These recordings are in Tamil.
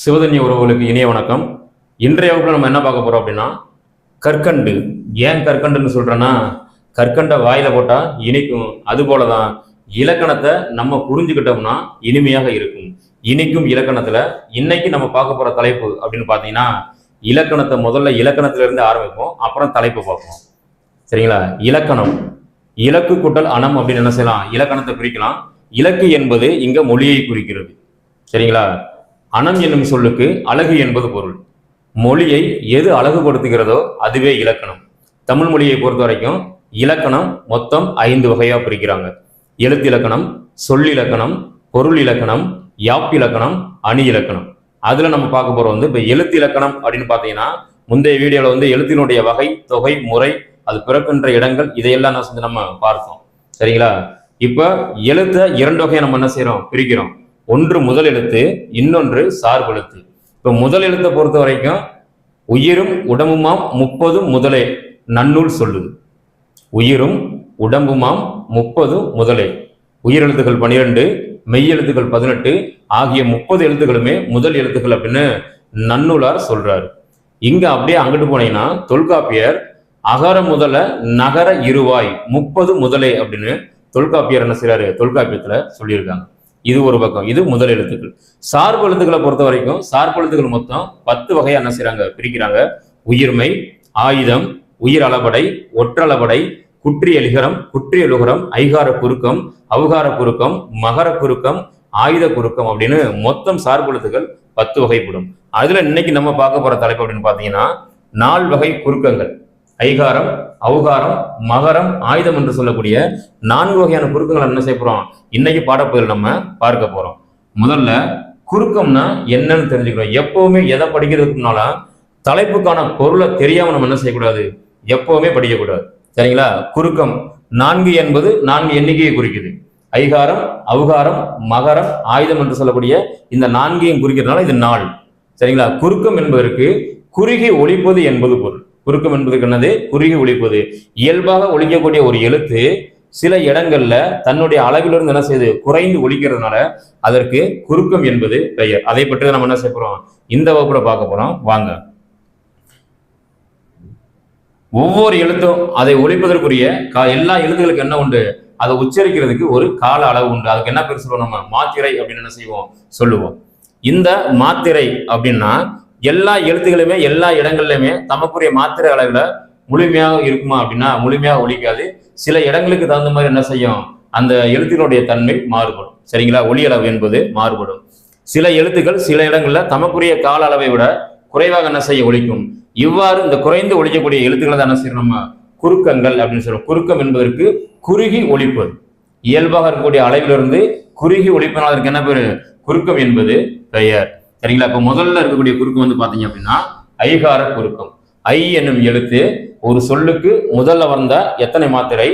சிவதன்ய உறவுகளுக்கு இணைய வணக்கம். இன்றைய வகுப்பில் நம்ம என்ன பார்க்க போகிறோம் அப்படின்னா கற்கண்டு. ஏன் கற்கண்டுன்னு சொல்கிறேன்னா கற்கண்டை வாயில் போட்டால் இனிக்கும். அது போலதான் இலக்கணத்தை நம்ம புரிஞ்சுக்கிட்டோம்னா இனிமையாக இருக்கும். இனிக்கும் இலக்கணத்தில் இன்னைக்கு நம்ம பார்க்க போகிற தலைப்பு அப்படின்னு பார்த்தீங்கன்னா இலக்கணத்தை முதல்ல இலக்கணத்திலிருந்து ஆரம்பிப்போம் அப்புறம் தலைப்பு பார்ப்போம். சரிங்களா? இலக்கணம். இலக்கு கூட்டல் அணம் அப்படின்னு என்ன செய்யலாம்? இலக்கணத்தை குறிக்கலாம் இலக்கு என்பது இங்கே மொழியை குறிக்கிறது. சரிங்களா? அணம் என்னும் சொல்லுக்கு அழகு என்பது பொருள். மொழியை எது அழகுபடுத்துகிறதோ அதுவே இலக்கணம். தமிழ் மொழியை பொறுத்த வரைக்கும் இலக்கணம் மொத்தம் ஐந்து வகையாக பிரிக்கிறாங்க. எழுத்து இலக்கணம் சொல்லிலக்கணம் பொருள் இலக்கணம் யாப்பிலக்கணம் அணி இலக்கணம். அதில் நம்ம பார்க்க போகிறோம் வந்து இப்போ எழுத்து இலக்கணம் அப்படின்னு பார்த்தீங்கன்னா முந்தைய வீடியோவில் வந்து எழுத்தினுடைய வகை தொகை முறை அது பிறக்கின்ற இடங்கள் இதையெல்லாம் நான் செஞ்சு நம்ம பார்த்தோம். சரிங்களா? இப்போ எழுத்த இரண்டு வகையை நம்ம என்ன செய்கிறோம் பிரிக்கிறோம். ஒன்று முதல் எழுத்து இன்னொன்று சார்பு எழுத்து. முதல் எழுத்தை பொறுத்த வரைக்கும் உயிரும் உடம்புமாம் முப்பதும் முதலே நன்னூல் சொல்லுது. உயிரும் உடம்புமாம் முப்பதும் முதலே. உயிரெழுத்துக்கள் பனிரெண்டு மெய்யெழுத்துக்கள் பதினெட்டு ஆகிய முப்பது எழுத்துக்களுமே முதல் எழுத்துக்கள் அப்படின்னு நன்னூலார் சொல்றாரு. இங்க அப்படியே அங்கிட்டு போனீங்கன்னா தொல்காப்பியர் அகர முதல நகர இருவாய் முப்பது முதலே அப்படின்னு தொல்காப்பியர் என்ன செய்யறாரு தொல்காப்பியத்துல சொல்லியிருக்காங்க. இது ஒரு பக்கம் இது முதல் எழுத்துக்கள். சார்பு எழுத்துக்களை பொறுத்த வரைக்கும் சார்பு எழுத்துக்கள் மொத்தம் பத்து வகையா என்ன செய்றாங்க? பிரிக்கிறாங்க. உயிர்மை ஆயுதம் உயிர் அளபடை ஒற்றளபடை குற்றியலிகரம் குற்றியலுகரம் ஐகார குறுக்கம் அவுகார குறுக்கம் மகர குறுக்கம் ஆயுத குறுக்கம் அப்படின்னு மொத்தம் சார்பு எழுத்துக்கள் பத்து வகைப்படும். அதுல இன்னைக்கு நம்ம பார்க்க போற தலைப்பு அப்படின்னு பாத்தீங்கன்னா நால் வகை குறுக்கங்கள். ஐகாரம் அவுகாரம் மகரம் ஆயுதம் என்று சொல்லக்கூடிய நான்கு வகையான குறுக்கங்களை என்ன செய்ய போறோம்? இன்னைக்கு பாடப்பகுதியில் நம்ம பார்க்க போறோம். முதல்ல குறுக்கம்னா என்னன்னு தெரிஞ்சுக்கிறோம் எப்பவுமே எதை படிக்கிறதுக்கு முன்னால தலைப்புக்கான பொருளை தெரியாம நம்ம என்ன செய்யக்கூடாது? எப்பவுமே படிக்கக்கூடாது. சரிங்களா? குறுக்கம். நான்கு என்பது நான்கு எண்ணிக்கையை குறிக்குது. ஐகாரம் அவுகாரம் மகரம் ஆயுதம் என்று சொல்லக்கூடிய இந்த நான்கையும் குறிக்கிறதுனால இது நாள். சரிங்களா? குறுக்கம் என்பதற்கு குறுகி ஒழிப்பது என்பது பொருள். குறுக்கம் என்பதற்கு என்னது? குறுகி ஒழிப்பது இயல்பாக ஒழிக்கக்கூடிய ஒரு எழுத்து சில இடங்கள்ல தன்னுடைய அளவிலிருந்து என்ன செய்யுது குறைந்து ஒழிக்கிறதுனால அதற்கு குறுக்கம் என்பது பெயர். அதை பற்றி நம்ம என்ன செய்ய போறோம்? இந்த வகுப்புல பார்க்க போறோம். வாங்க. ஒவ்வொரு எழுத்தும் அதை ஒழிப்பதற்குரிய கா- எல்லா எழுத்துகளுக்கு என்ன உண்டு? அதை உச்சரிக்கிறதுக்கு ஒரு கால அளவு உண்டு. அதுக்கு என்ன பேர் சொல்லுவோம் நம்ம? மாத்திரை அப்படின்னு என்ன செய்வோம்? சொல்லுவோம். இந்த மாத்திரை அப்படின்னா எல்லா எழுத்துக்களுமே எல்லா இடங்கள்லையுமே தமக்குரிய மாத்திரை அளவில் முழுமையாக இருக்குமா அப்படின்னா முழுமையாக ஒழிக்காது. சில இடங்களுக்கு தகுந்த மாதிரி என்ன செய்யும்? அந்த எழுத்தினுடைய தன்மை மாறுபடும். சரிங்களா? ஒளி அளவு என்பது மாறுபடும். சில எழுத்துக்கள் சில இடங்களில் தமக்குரிய கால அளவை விட குறைவாக என்ன செய்ய ஒழிக்கும்? இவ்வாறு இந்த குறைந்து ஒழிக்கக்கூடிய எழுத்துக்களை தான் என்ன செய்யணும் நம்ம? குறுக்கங்கள் அப்படின்னு சொல்றோம். குறுக்கம் என்பதற்கு குறுகி ஒழிப்பது இயல்பாக இருக்கக்கூடிய அளவிலிருந்து குறுகி ஒழிப்பதனால் அதற்கு என்ன பெரு? குறுக்கம் என்பது பெயர். சரிங்களா? இப்ப முதல்ல இருக்கக்கூடிய குறுக்கம் வந்து பாத்தீங்க அப்படின்னா ஐகார குறுக்கம். ஐ என்னும் எழுத்து ஒரு சொல்லுக்கு முதல்ல வந்த எத்தனை மாத்திரை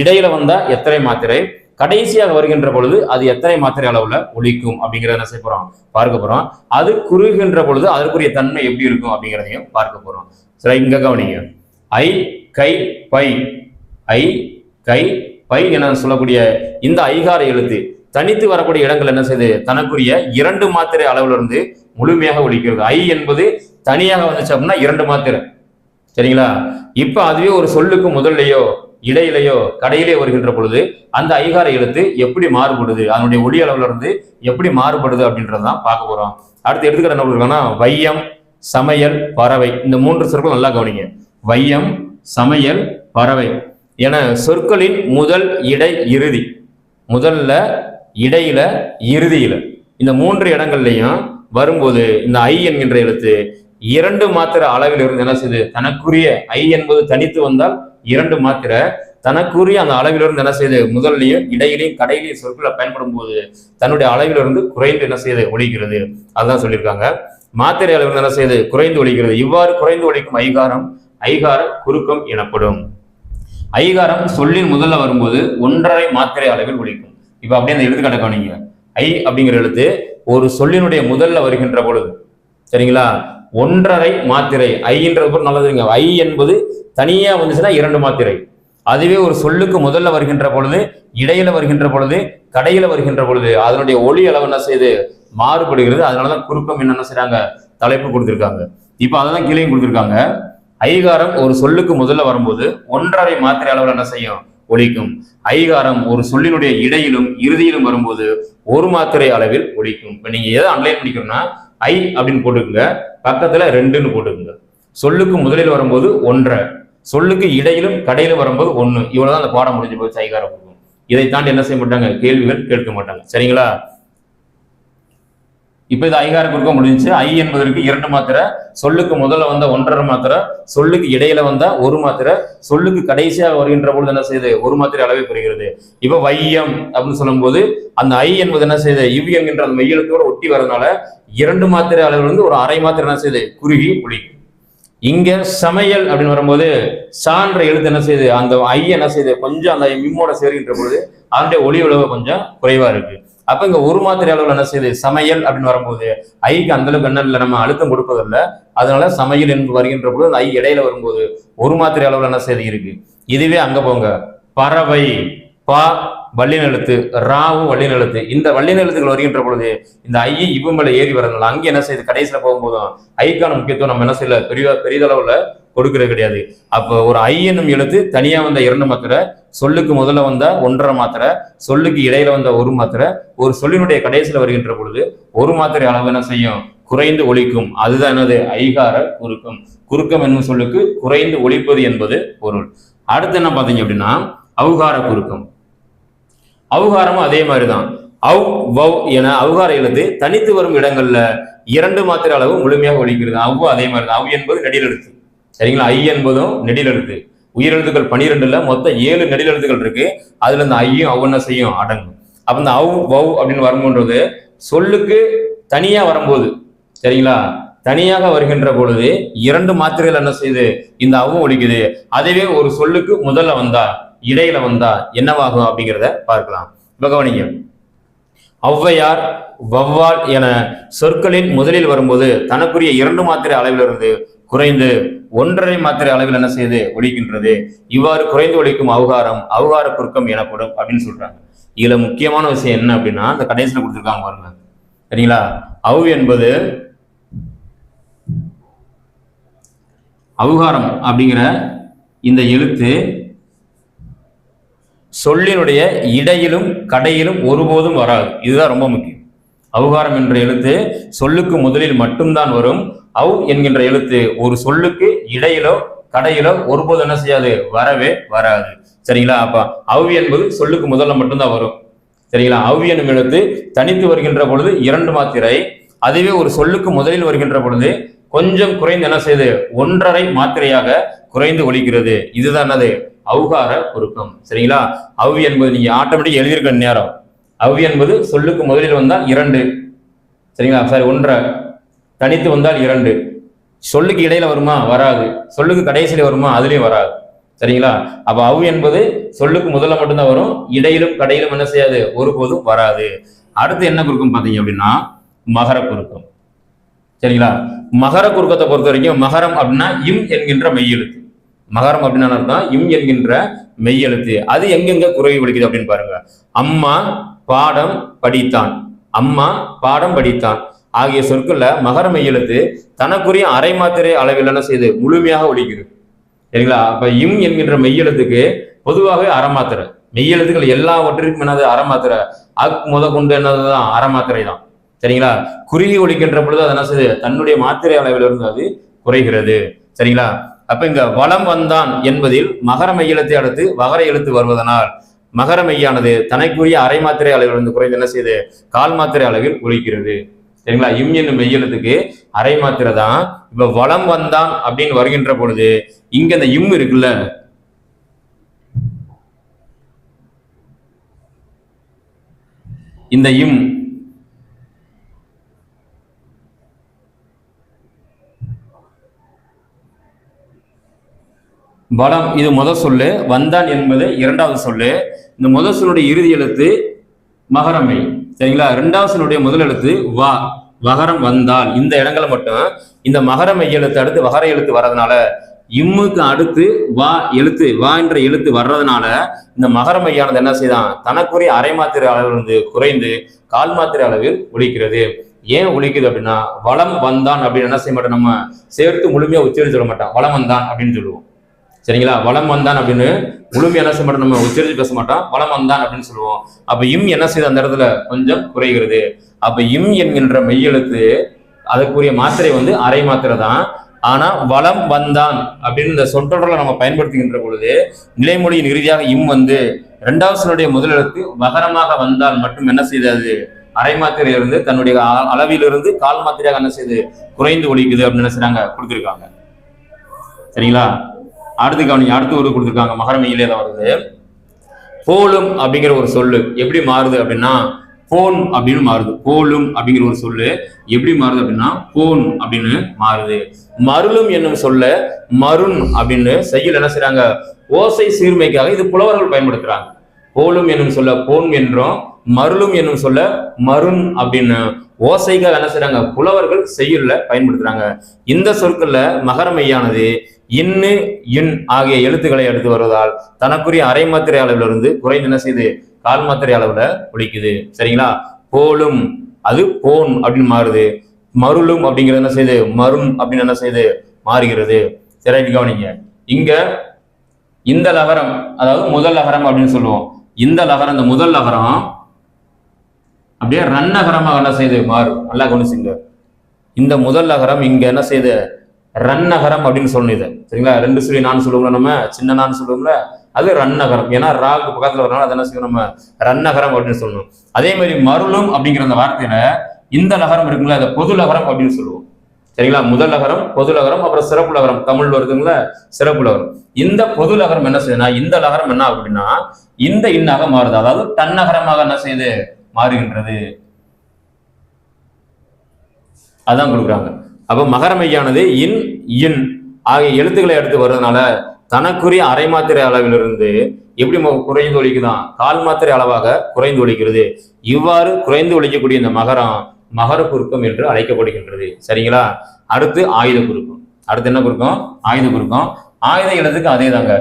இடையில வந்த எத்தனை மாத்திரை கடைசியாக வருகின்ற பொழுது அது எத்தனை மாத்திரை அளவுல ஒழிக்கும் அப்படிங்கறத என்ன செய்ய போறோம்? பார்க்க போறோம். அது குறுகின்ற பொழுது அதற்குரிய தன்மை எப்படி இருக்கும் அப்படிங்கிறதையும் பார்க்க போறோம். சரி இங்க கவனிங்க. ஐ கை பை. ஐ கை பை என சொல்லக்கூடிய இந்த ஐகார எழுத்து தனித்து வரக்கூடிய இடங்கள் என்ன செய்யுது தனக்குரிய இரண்டு மாத்திரை அளவுல இருந்து முழுமையாக ஒழிக்கிறது. ஐ என்பது தனியாக வந்துச்சு அப்படின்னா இரண்டு மாத்திரை. சரிங்களா? இப்ப அதுவே ஒரு சொல்லுக்கு முதல்லையோ இடையிலையோ கடையிலே வருகின்ற பொழுது அந்த ஐகார எழுத்து எப்படி மாறுபடுது? அதனுடைய ஒளி அளவுல இருந்து எப்படி மாறுபடுது அப்படின்றதான் பார்க்க போறோம். அடுத்து எடுத்துக்கிற என்ன இருக்காங்கன்னா வையம் சமையல் பறவை. இந்த மூன்று சொற்கள் நல்லா கவனிங்க. வையம் சமையல் பறவை. என சொற்களின் முதல் இடை இறுதி. முதல்ல இடையில இறுதியில. இந்த மூன்று இடங்கள்லையும் வரும்போது இந்த ஐ என்கின்ற எழுத்து இரண்டு மாத்திர அளவில் இருந்து என்ன செய்யுது தனக்குரிய ஐ என்பது தனித்து வந்தால் இரண்டு மாத்திர. தனக்குரிய அந்த அளவிலிருந்து என்ன செய்யுது முதல்லையும் இடையிலையும் கடையிலையும் சொற்களை பயன்படும் போது தன்னுடைய அளவிலிருந்து குறைந்து என்ன செய்யுது ஒழிக்கிறது. அதுதான் சொல்லியிருக்காங்க. மாத்திரை அளவில் என்ன செய்யுது குறைந்து ஒழிக்கிறது. இவ்வாறு குறைந்து ஒழிக்கும் ஐகாரம் ஐகார குறுக்கம் எனப்படும். ஐகாரம் சொல்லின் முதல்ல வரும்போது ஒன்றரை மாத்திரை அளவில் ஒழிக்கும். இப்ப அப்படியே அந்த எடுத்துக்காட்ட கவனிங்க. ஐ அப்படிங்கிற எழுத்து ஒரு சொல்லினுடைய முதல்ல வருகின்ற பொழுது சரிங்களா? ஒன்றரை மாத்திரை. ஐன்றது பொருள் நல்லதுங்க ஐ என்பது தனியா வந்துச்சுன்னா இரண்டு மாத்திரை. அதுவே ஒரு சொல்லுக்கு முதல்ல வருகின்ற பொழுது இடையில வருகின்ற பொழுது கடையில வருகின்ற பொழுது அதனுடைய ஒளி அளவு என்ன செய்யுது மாறுபடுகிறது. அதனாலதான் குறுக்கம் என்னென்ன செய்யறாங்க தலைப்பு கொடுத்துருக்காங்க. இப்போ அதை தான் கீழே கொடுத்திருக்காங்க. ஐகாரம் ஒரு சொல்லுக்கு முதல்ல வரும்போது ஒன்றரை மாத்திரை அளவில் என்ன செய்யும்? ஒழிக்கும் ஐகாரம் ஒரு சொல்லினுடைய இடையிலும் இறுதியிலும் வரும்போது ஒரு மாத்திரை அளவில் ஒழிக்கும் இப்போ நீங்க எதை அன்லைன் பண்ணிக்கணும்னா ஐ அப்படின்னு போட்டுக்கோங்க. பக்கத்துல ரெண்டுன்னு போட்டுக்கோங்க. சொல்லுக்கு முதலில் வரும்போது ஒன்றரை. சொல்லுக்கு இடையிலும் கடையிலும் வரும்போது ஒன்று இவ்வளவுதான் அந்த பாடம் முடிஞ்சு போச்சு ஐகாரம் இதை தாண்டி என்ன செய்ய மாட்டாங்க? கேள்விகள் கேட்க மாட்டாங்க. சரிங்களா? இப்போ இது ஐகார குறுக்க முடிஞ்சுச்சு. ஐ என்பதற்கு இரண்டு மாத்திரை சொல்லுக்கு முதல்ல வந்த ஒன்றரை மாத்திரை சொல்லுக்கு இடையில வந்த ஒரு மாத்திரை சொல்லுக்கு கடைசியாக வருகின்ற பொழுது என்ன செய்யுது? ஒரு மாத்திரை அளவே பெறுகிறது. இப்போ வையம் அப்படின்னு சொல்லும்போது அந்த ஐ என்பது என்ன செய்யுது? இவ் என்கின்ற அந்த மெய்யெழுத்தோட ஒட்டி வரதுனால இரண்டு மாத்திரை அளவிலிருந்து ஒரு அரை மாத்திரை என்ன செய்யுது? குறுகி புளி இங்க சமையல் அப்படின்னு வரும்போது சான்ற எழுத்து என்ன செய்யுது? அந்த ஐ என்ன செய்யுது? கொஞ்சம் அந்த மிம்மோட சேர்கின்ற பொழுது அதனுடைய ஒளி விளைவு கொஞ்சம் குறைவா இருக்கு. அப்ப இங்க ஒரு மாத்திரை அளவில் என்ன செய்யுது? சமையல் அப்படின்னு வரும்போது ஐக்கு அந்த அளவுக்கு என்ன இல்லை நம்ம அழுத்தம் கொடுப்பதில்ல. அதனால சமையல் என்று வருகின்ற பொழுது ஐ இடையில வரும்போது ஒரு மாத்திரை அளவில் என்ன செய்து இருக்கு. இதுவே அங்க போங்க. பறவை பா வள்ளின எழுத்து ராவும் வள்ளின இந்த வள்ளின வருகின்ற பொழுது இந்த ஐயை இவ மேல ஏறி வரதுனால அங்கே என்ன செய்யுது? கடைசியில போகும்போதும் ஐக்கான முக்கியத்துவம் நம்ம என்ன செய்யல? பெரிய பெரிதளவுல கொடுக்கறது கிடையாது. அப்போ ஒரு ஐ என்னும் எழுத்து தனியாக வந்த இரண்டு மாத்திரை சொல்லுக்கு முதல்ல வந்த ஒன்றரை மாத்திரை சொல்லுக்கு இடையில வந்த ஒரு மாத்திரை ஒரு சொல்லினுடைய கடைசியில வருகின்ற பொழுது ஒரு மாத்திரை அளவு என்ன செய்யும்? குறைந்து ஒழிக்கும். அதுதான் என்னது? ஐகார குறுக்கம். குறுக்கம் என்னும் சொல்லுக்கு குறைந்து ஒழிப்பது என்பது பொருள். அடுத்து என்ன பார்த்தீங்க அப்படின்னா அவுகார குறுக்கம். அவுகாரமும் அதே மாதிரிதான். அவ் வவ் என அவுகார எழுத்து தனித்து வரும் இடங்கள்ல இரண்டு மாத்திரை அளவு முழுமையாக ஒழிக்கிறது. அவ்வு அதே மாதிரி தான் அவ் என்பது நடிகர் எழுத்து சரிங்களா? ஐ என்பதும் நெடிலெழுத்து. உயிரெழுத்துக்கள் பனிரெண்டுல மொத்தம் ஏழு நெடிலெழுத்துக்கள் இருக்கு. அதுல இந்த ஐயும் அவ் என்ன செய்யும் அடங்கும். அப்ப இந்த அவ் வவ் அப்படின்னு வரும்போன்றது சொல்லுக்கு தனியா வரும்போது சரிங்களா? தனியாக வருகின்ற பொழுது இரண்டு மாத்திரைகள் என்ன செய்யுது? இந்த அவும் ஒலிக்குது அதுவே ஒரு சொல்லுக்கு முதல்ல வந்தா இடையில வந்தா என்னவாகும் அப்படிங்கிறத பார்க்கலாம். இப்ப கவனிங்க. ஔவையார் வவ்வால் என சொற்களின் முதலில் வரும்போது தனக்குரிய இரண்டு மாத்திரை அளவிலிருந்து குறைந்து ஒன்றரை மாத்திரை அளவில் என்ன செய்யுது ஒழிக்கின்றது? இவ்வாறு குறைந்து ஒழிக்கும் அவகாரம் அவகார குறுக்கம் எனப்படும் அப்படின்னு சொல்றாங்க. இதுல முக்கியமான விஷயம் என்ன அப்படின்னா அந்த கடைசியில் கொடுத்துருக்காங்க பாருங்க. சரிங்களா? அவு என்பது அவுகாரம் அப்படிங்கிற இந்த எழுத்து சொல்லினுடைய இடையிலும் கடையிலும் ஒருபோதும் வராது. இதுதான் ரொம்ப முக்கியம். அவுகாரம் என்ற எழுத்து சொல்லுக்கு முதலில் மட்டும்தான் வரும். அவ் என்கின்ற எழுத்து ஒரு சொல்லுக்கு இடையிலோ கடையிலோ ஒருபோதும் என்ன செய்யாது? வரவே வராது. சரிங்களா? அப்ப அவ் என்பது சொல்லுக்கு முதல்ல மட்டும்தான் வரும். சரிங்களா? அவ் என்னும் எழுத்து தனித்து வருகின்ற பொழுது இரண்டு மாத்திரை அதுவே ஒரு சொல்லுக்கு முதலில் வருகின்ற பொழுது கொஞ்சம் குறைந்து என்ன செய்யுது ஒன்றரை மாத்திரையாக குறைந்து ஒலிக்கிறது இதுதான் என்னது? அவுகார குறுக்கம் சரிங்களா? அவ் என்பது நீங்க ஆட்டோமேட்டிக் எழுதியிருக்க நேரம். அவ் என்பது சொல்லுக்கு முதலில் வந்தால் இரண்டு. சரிங்களா? சாரி ஒன்றரை. தனித்து வந்தால் இரண்டு. சொல்லுக்கு இடையில வருமா? வராது. சொல்லுக்கு கடைசியில வருமா? அதுலயும் வராது. சரிங்களா? அப்ப அவ் என்பது சொல்லுக்கு முதல்ல மட்டும்தான் வரும். இடையிலும் கடையிலும் என்ன செய்யாது? ஒருபோதும் வராது. அடுத்து என்ன குறுக்கம் பாத்தீங்க அப்படின்னா மகர குறுக்கம். சரிங்களா? மகர குறுக்கத்தை பொறுத்த வரைக்கும் மகரம் அப்படின்னா இம் என்கின்ற மெய்யெழுத்து. மகரம் அப்படின்னா இம் என்கின்ற மெய்யெழுத்து. அது எங்கெங்க குறைவு விடுக்குது அப்படின்னு பாருங்க. அம்மா பாடம் படித்தான். அம்மா பாடம் படித்தான். ஆகிய சொற்கள்ல மகர மெய்யெழுத்து தனக்குரிய அரை மாத்திரை அளவில் என்ன செய்யுது முழுமையாக ஒழிக்கிறது. சரிங்களா? அப்ப இம் என்கின்ற மெய்யெழுத்துக்கு பொதுவாகவே அறமாத்திரை மெய்யெழுத்துக்கள் எல்லாவற்றிற்கும் என்னது? அறமாத்திரை அக் முத கொண்டு என்னதுதான்? அறமாத்திரை தான். சரிங்களா? குறுகி ஒழிக்கின்ற பொழுது அது என்ன செய்யுது தன்னுடைய மாத்திரை அளவிலிருந்து அது குறைகிறது. சரிங்களா? அப்ப இங்க வளம் வந்தான் என்பதில் மகர மெய்யெழுத்தை அடுத்து வகர எழுத்து வருவதனால் மகர மெய்யானது தனக்குரிய அரை மாத்திரை அளவிலிருந்து குறைந்து என்ன செய்யுது? கால் மாத்திரை அளவில் ஒலிக்கிறது சரிங்களா? இம் என்னும் மெய்யெழுத்துக்கு அரை மாத்திரை தான். இப்ப வளம் வந்தான் அப்படின்னு வருகின்ற பொழுது இங்க இந்த இம் இருக்குல்ல? இந்த இம் பலம் இது முதல் சொல்லு. வந்தான் என்பது இரண்டாவது சொல்லு. இந்த முதல் சொல்லுடைய இறுதி எழுத்து மகரமை. சரிங்களா? இரண்டாவது சொல்லுடைய முதல் எழுத்து வா. வகரம் வந்தால். இந்த இடங்களை மட்டும் இந்த மகர எழுத்து அடுத்து வகர எழுத்து வரதுனால இம்முக்கு அடுத்து வா எழுத்து வா என்ற எழுத்து வர்றதுனால இந்த மகர மையானது என்ன செய்தான்? தனக்குரிய அரை மாத்திரை அளவிலிருந்து குறைந்து கால் மாத்திரை அளவில் ஒழிக்கிறது ஏன் ஒழிக்குது அப்படின்னா வளம் வந்தான் அப்படின்னு என்ன செய்ய மாட்டோம் நம்ம? சேர்த்து முழுமையா உச்சரித்து சொல்ல மாட்டோம். வளம் வந்தான் அப்படின்னு சொல்லுவோம். சரிங்களா? வளம் வந்தான் அப்படின்னு முழுமை என்ன செய்ய மாட்டோம் நம்ம உச்சரித்து பேச மாட்டோம். வளம் வந்தான் அப்படின்னு சொல்லுவோம். அப்ப இம் என்ன செய்யுது அந்த இடத்துல கொஞ்சம் குறைகிறது. அப்ப இம் என்கின்ற மெய்யெழுத்து அதுக்குரிய மாத்திரை வந்து அரை மாத்திரை தான். ஆனா வளம் வந்தான் அப்படின்னு இந்த சொற்றொடரை நம்ம பயன்படுத்துகின்ற பொழுது நிலைமொழியின் இறுதியாக இம் வந்து இரண்டாவது சொல்லுடைய முதல் எழுத்து வகரமாக வந்தால் மட்டும் என்ன செய்தது? அரை மாத்திரையிலிருந்து தன்னுடைய அ- அளவிலிருந்து கால் மாத்திரையாக என்ன செய்யுது குறைந்து ஒழிக்குது அப்படின்னு என்ன செய்றாங்க? கொடுத்துருக்காங்க. சரிங்களா? அடுத்து கவனிங்க அடுத்து ஒரு கொடுத்துருக்காங்க மகரமையிலே தான் வருது. போலும் அப்படிங்கிற ஒரு சொல்லு எப்படி மாறுது அப்படின்னா போன் அப்படின்னு மாறுது. போலும் அப்படிங்கிற ஒரு சொல்லு எப்படி மாறுது அப்படின்னா போன் அப்படின்னு மாறுது. மருளும் என்னும் சொல்ல மருண் அப்படின்னு செய்யல் என்ன செய்யறாங்க ஓசை சீர்மைக்காக இது புலவர்கள் பயன்படுத்துறாங்க. போலும் என்னும் சொல்ல போன் என்றும் மருளும் என்னும் சொல்ல மருண் அப்படின்னு ஓசைக்காக என்ன செய்யறாங்க புலவர்கள் செய்யுள்ள பயன்படுத்துறாங்க. இந்த சொற்கள்ல மகரமையானது இன்னு இன் ஆகிய எழுத்துக்களை எடுத்து வருவதால் தனக்குரிய அரை மாத்திரை அளவிலிருந்து குறைந்து என்ன செய்யுது கால் மாத்திரை அளவுல ஒலிக்குது சரிங்களா? போலும். அது போன் அப்படின்னு மாறுது. மருளும் அப்படிங்கிறது என்ன செய்யுது மரும் அப்படின்னு என்ன செய்யுது மாறுகிறது. சரி கவனிங்க. இங்க இந்த லகரம் அதாவது முதல் லகரம் அப்படின்னு சொல்லுவோம். இந்த லகரம் இந்த முதல் லகரம் அப்படியே ரன்னகரமாக என்ன செய்யுது மாறும். நல்லா கவனிச்சுங்க. இந்த முதல் லகரம் இங்க என்ன செய்யுது ரன் நகரம் அப்படின்னு சொல்லணும் இது சரிங்களா? ரெண்டு சுழி நான் சொல்லுவோம்ல நம்ம சின்ன நான் சொல்லுவோம்ல அது ரன் நகரம் ஏன்னா ராகு பக்கத்துல வரனால அதை என்ன செய்யணும் நம்ம ரன் நகரம் அப்படின்னு சொல்லணும். அதே மாதிரி மருளும் அப்படிங்கிற அந்த வார்த்தையில இந்த நகரம் இருக்குங்களா அதை பொது நகரம் அப்படின்னு சொல்லுவோம். சரிங்களா? முதல் நகரம் பொது நகரம் அப்புறம் சிறப்பு நகரம். தமிழ் வருதுங்களா? சிறப்பு நகரம். இந்த பொது நகரம் என்ன செய்யுதுன்னா இந்த நகரம் என்ன அப்படின்னா இந்த இன்னாக மாறுது. அதாவது தன்னகரமாக என்ன செய்யுது? மாறுகின்றது. அதான் கொடுக்குறாங்க. அப்போ மகரமையானது இன் இன் ஆகிய எழுத்துக்களை எடுத்து வர்றதுனால தனக்குரிய அரை மாத்திரை அளவிலிருந்து எப்படி குறைந்து ஒழிக்குதான் கால் மாத்திரை அளவாக குறைந்து ஒழிக்கிறது. இவ்வாறு குறைந்து ஒழிக்கக்கூடிய இந்த மகரம் மகர குறுக்கம் என்று அழைக்கப்படுகின்றது. சரிங்களா? அடுத்து ஆயுத குறுக்கம். அடுத்து என்ன குறுக்கம்? ஆயுத குறுக்கம். ஆயுத எழுத்துக்கு அதே தாங்க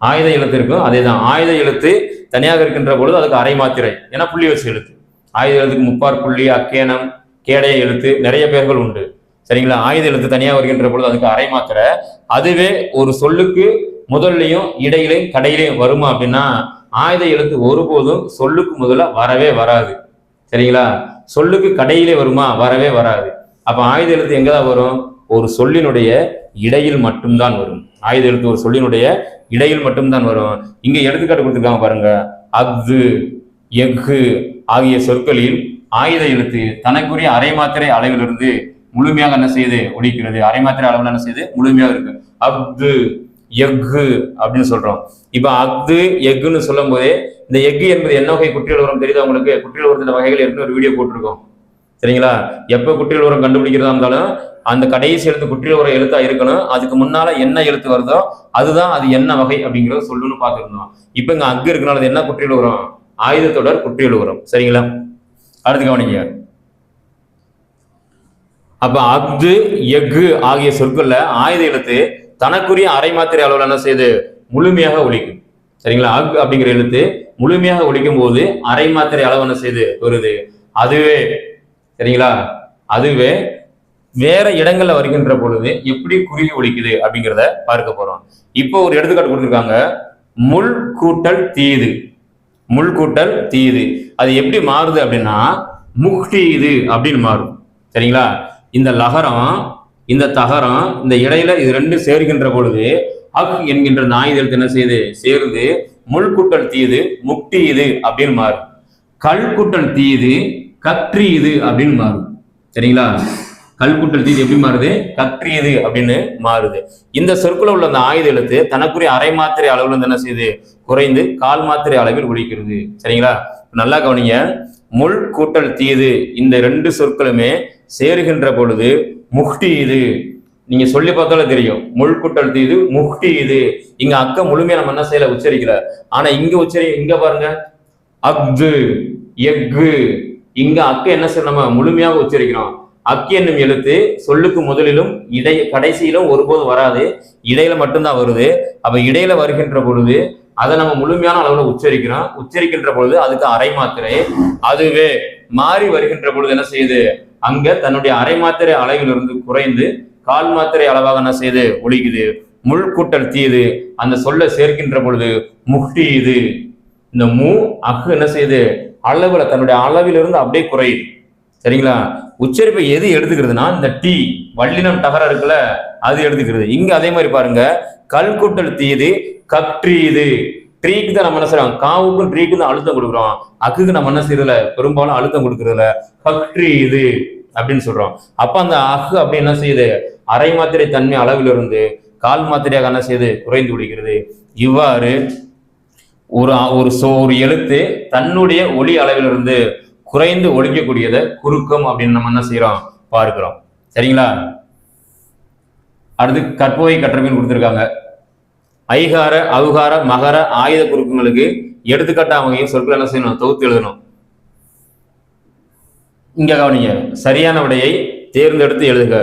ஆயுத எழுத்திற்கும் அதே தான் ஆயுத எழுத்து தனியாக இருக்கின்ற பொழுது அதுக்கு அரை மாத்திரை ஏன்னா புள்ளி வச்சு எழுத்து. ஆயுத எழுத்துக்கு முப்பார் புள்ளி அக்கேனம் கேடைய எழுத்து நிறைய பேர்கள் உண்டு. சரிங்களா? ஆயுத எழுத்து தனியாக வருகின்ற பொழுது அதுக்கு அரை மாத்திரை. அதுவே ஒரு சொல்லுக்கு முதல்லையும் இடையிலையும் கடையிலையும் வருமா அப்படின்னா ஆயுத எழுத்து ஒருபோதும் சொல்லுக்கு முதல்ல வரவே வராது. சரிங்களா? சொல்லுக்கு கடையிலே வருமா? வரவே வராது. அப்போ ஆயுத எழுத்து எங்கே தான் வரும்? ஒரு சொல்லினுடைய இடையில் மட்டும்தான் வரும். ஆயுத எழுத்து ஒரு சொல்லினுடைய இடையில் மட்டும்தான் வரும். இங்கே எடுத்துக்காட்டு கொடுத்துருக்காங்க பாருங்க. அஃது எஃகு ஆகிய சொற்களில் ஆயுத எழுத்து. தனக்குரிய அரை மாத்திரை அளவிலிருந்து முழுமையாக என்ன செய்யுது ஒழிக்கிறது. அரை மாத்திரை அளவில் என்ன செய்யுது முழுமையாக இருக்கு. அஃது எஃகு அப்படின்னு சொல்றோம். இப்ப அஃது எஃகுன்னு சொல்லும் போதே இந்த எஃகு என்பது என்ன வகை குற்றியல் உரம் தெரியுது உங்களுக்கு? குற்றியல் உரத்தின் வகைகள் ஏற்கனவே ஒரு வீடியோ போட்டிருக்கோம். சரிங்களா? எப்ப குற்றியல் உரம் கண்டுபிடிக்கிறதா இருந்தாலும் அந்த கடைசி எழுத்து குற்றியல் உரம் எழுத்தா இருக்கணும். அதுக்கு முன்னால என்ன எழுத்து வருதோ அதுதான் அது என்ன வகை அப்படிங்கிறத சொல்லணும்னு பார்த்துருந்தோம். இப்ப இங்க அக்கு இருக்கனால அது என்ன குற்றியல் உரம்? ஆயுதத்தொடர் குற்றியல் உரம். சரிங்களா? அடுத்து கவனிங்க. அப்ப அஃது எஃகு ஆகிய சொற்கள்ல ஆயுத எழுத்து தனக்குரிய அரை மாத்திரை அளவில் என்ன செய்யுது முழுமையாக ஒழிக்கும் சரிங்களா? அக் அப்படிங்கிற எழுத்து முழுமையாக ஒழிக்கும் போது அரை மாத்திரை அளவு என்ன செய்யுது வருது. அதுவே சரிங்களா? அதுவே வேற இடங்கள்ல வருகின்ற பொழுது எப்படி குறுகி ஒழிக்குது அப்படிங்கிறத பார்க்க போறோம். இப்போ ஒரு எடுத்துக்காட்டு கொடுத்துருக்காங்க. முள் கூட்டல் தீது. முள் கூட்டல் தீது. அது எப்படி மாறுது அப்படின்னா முக்டீது அப்படின்னு மாறும். சரிங்களா? இந்த லகரம் இந்த தகரம் இந்த இடையில இது ரெண்டும் சேர்கின்ற பொழுது அக் என்கின்ற நாயுதல் என்ன செய்யுது சேர்ந்து முள் கூட்டல் முக்தி இது அப்படின்னு மாறும். கல் கூட்டல் கற்றி இது அப்படின்னு மாறும். சரிங்களா? கல்குட்டல் தீது எப்படி மாறுது? கற்றியது அப்படின்னு மாறுது. இந்த சொற்குல உள்ள அந்த ஆயுத எழுத்து தனக்குரிய அரை மாத்திரை அளவுல இருந்து என்ன செய்யுது? குறைந்து கால் மாத்திரை அளவில் ஒழிக்கிறது. சரிங்களா? நல்லா கவனிங்க. முள் கூட்டல் தீது இந்த ரெண்டு சொற்களுமே சேருகின்ற பொழுது முக்டி இது. நீங்க சொல்லி பார்த்தாலே தெரியும். முள் கூட்டல் தீது முக்டி இது. இங்க அக்க முழுமையா நம்ம என்ன செய்யல? உச்சரிக்கல. ஆனா இங்க உச்சரி இங்க பாருங்க. அஃது எஃகு. இங்க அக்க என்ன செய்ய நம்ம? முழுமையாக உச்சரிக்கிறோம். அக்கி என்னும் எழுத்து சொல்லுக்கு முதலிலும் இடை கடைசியிலும் ஒருபோதும் வராது. இடையில மட்டும்தான் வருது. அப்ப இடையில வருகின்ற பொழுது அதை நம்ம முழுமையான அளவுல உச்சரிக்கிறோம். உச்சரிக்கின்ற பொழுது அதுக்கு அரை மாத்திரை. அதுவே மாறி வருகின்ற பொழுது என்ன செய்யுது? அங்க தன்னுடைய அரை மாத்திரை அளவிலிருந்து குறைந்து கால் மாத்திரை அளவாக என்ன செய்யுது? ஒழிக்குது. முள் கூட்டல் தீது. அந்த சொல்ல சேர்க்கின்ற பொழுது முக்டி இது இந்த மூ அக்கு என்ன செய்யுது? அளவுல தன்னுடைய அளவிலிருந்து அப்படியே குறையுது. சரிங்களா? உச்சரிப்பை எது எடுத்துக்கிறதுனா இந்த டி வள்ளினம் டகர இருக்குல்ல அது எடுத்துக்கிறது. இங்க அதே மாதிரி பாருங்க. கல் தீது தீது இது ட்ரீக்கு தான் நம்ம என்ன செய்யறோம் காவுக்கும் ட்ரீக்கு தான் அழுத்தம் கொடுக்குறோம். அக்குக்கு நம்ம என்ன செய்யறதுல பெரும்பாலும் அழுத்தம் கொடுக்கறதுல இது அப்படின்னு சொல்றோம். அப்ப அந்த அக்கு அப்படி என்ன செய்யுது? அரை மாத்திரை தன்மை அளவிலிருந்து கால் மாத்திரையாக என்ன செய்யுது? குறைந்து விடுகிறது. இவ்வாறு ஒரு ஒரு சோ ஒரு எழுத்து தன்னுடைய ஒளி அளவிலிருந்து குறைந்து ஒழிக்கக்கூடியதை குறுக்கம் அப்படின்னு நம்ம என்ன செய்யறோம் பார்க்கிறோம். சரிங்களா? அடுத்து கற்போகை கற்றபின் கொடுத்துருக்காங்க. ஐகார அவுகார மகர ஆயுத குறுக்கங்களுக்கு எடுத்துக்காட்டா வகையும் சொற்கள் என்ன செய்யணும்? தொகுத்து எழுதணும். இங்க கவனிங்க. சரியான விடையை தேர்ந்தெடுத்து எழுதுக.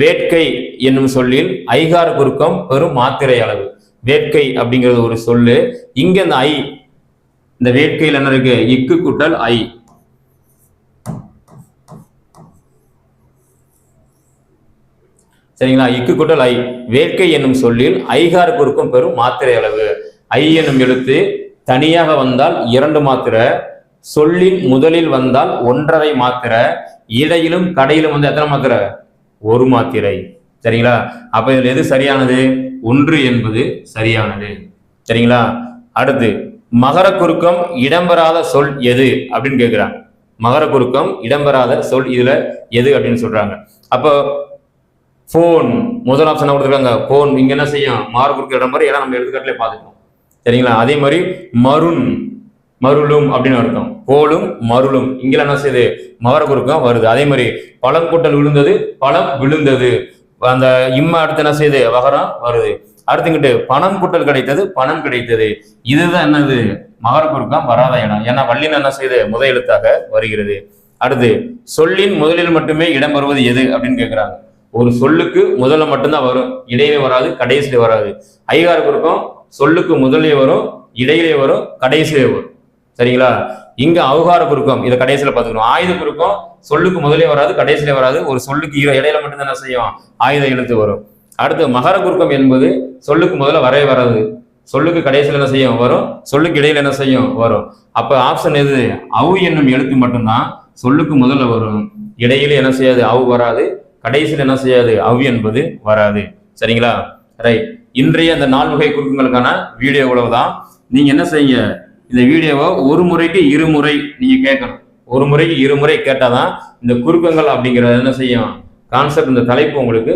வேட்கை என்னும் சொல்லில் ஐகார குறுக்கம் பெரும் மாத்திரை அளவு. வேட்கை அப்படிங்கிறது ஒரு சொல்லு. இங்க இந்த ஐ இந்த வேட்கையில் என்ன இருக்கு? இக்கு கூட்டல் ஐ. சரிங்களா? இக்கு கூட்டல் ஐ. வேட்கை என்னும் சொல்லில் ஐகார் குறுக்கம் பெரும் மாத்திரை அளவு. ஐ என்னும் எழுத்து தனியாக வந்தால் இரண்டு மாத்திரை சொல்லின் முதலில் வந்தால் ஒன்றரை மாத்திரை இடையிலும் கடையிலும் வந்து எத்தனை மாத்திரை? ஒரு மாத்திரை. சரிங்களா? அப்ப இதுல எது சரியானது? ஒன்று என்பது சரியானது. சரிங்களா? அடுத்து மகர குறுக்கம் இடம்பெறாத சொல் எது? அப்படின்னு கேட்கிறாங்க மகர குறுக்கம் இடம்பெறாத சொல் இதுல எது அப்படின்னு சொல்றாங்க. அப்போ ஃபோன் முதல் ஆப்ஷன் கொடுத்துருக்காங்க? ஃபோன் இங்கே என்ன செய்யும்? மாறு இடம் மாதிரி ஏன்னா நம்ம எடுத்துக்காட்டிலே பார்த்துக்கலாம். சரிங்களா? அதே மாதிரி மருண் மருளும் அப்படின்னு அர்த்தம். கோலும் மருளும். இங்க என்ன செய்யுது? மகர குறுக்கம் வருது. அதே மாதிரி பழம் கூட்டல் விழுந்தது பழம் விழுந்தது. அந்த இம்ம அடுத்து என்ன செய்யுது? வகரம் வருது. அடுத்துக்கிட்டு பணம் கூட்டல் கிடைத்தது பணம் கிடைத்தது. இதுதான் என்னது? மகர குறுக்கம் வராத இடம். ஏன்னா வள்ளின் என்ன செய்யுது? முதல் எழுத்தாக வருகிறது. அடுத்து சொல்லின் முதலில் மட்டுமே இடம் வருவது எது அப்படின்னு கேட்கிறாங்க ஒரு சொல்லுக்கு முதல்ல மட்டும்தான் வரும். இடையிலே வராது கடைசியிலே வராது. ஐகார குறுக்கம் சொல்லுக்கு முதலே வரும் இடையிலே வரும் கடைசியிலே வரும். சரிங்களா? இங்க அவகார குறுக்கம் இதை கடைசியில பாத்துக்கணும் ஆயுத குறுக்கம் சொல்லுக்கு முதலே வராது கடைசியிலே வராது. ஒரு சொல்லுக்கு இடையில மட்டும்தான் என்ன செய்யும்? ஆயுத எழுத்து வரும். அடுத்து மகர குறுக்கம் என்பது சொல்லுக்கு முதல்ல வரவே வராது. சொல்லுக்கு கடைசியில் என்ன செய்யும்? வரும். சொல்லுக்கு இடையில என்ன செய்யும்? வரும். அப்ப ஆப்ஷன் எது? அவு என்னும் எழுத்து மட்டும்தான் சொல்லுக்கு முதல்ல வரும். இடையில என்ன செய்யாது? அவு வராது. கடைசியில் என்ன செய்யாது? அவு என்பது வராது. சரிங்களா? ரைட் இன்றைய அந்த நால் வகை குறுக்கங்களுக்கான வீடியோ இவ்வளவுதான். நீங்க என்ன செய்யுங்க? இந்த வீடியோவை ஒரு முறைக்கு இருமுறை நீங்க கேட்கணும். ஒரு முறைக்கு இருமுறை கேட்டாதான் இந்த குறுக்கங்கள் அப்படிங்கறது என்ன செய்யும்? கான்செப்ட் இந்த தலைப்பு உங்களுக்கு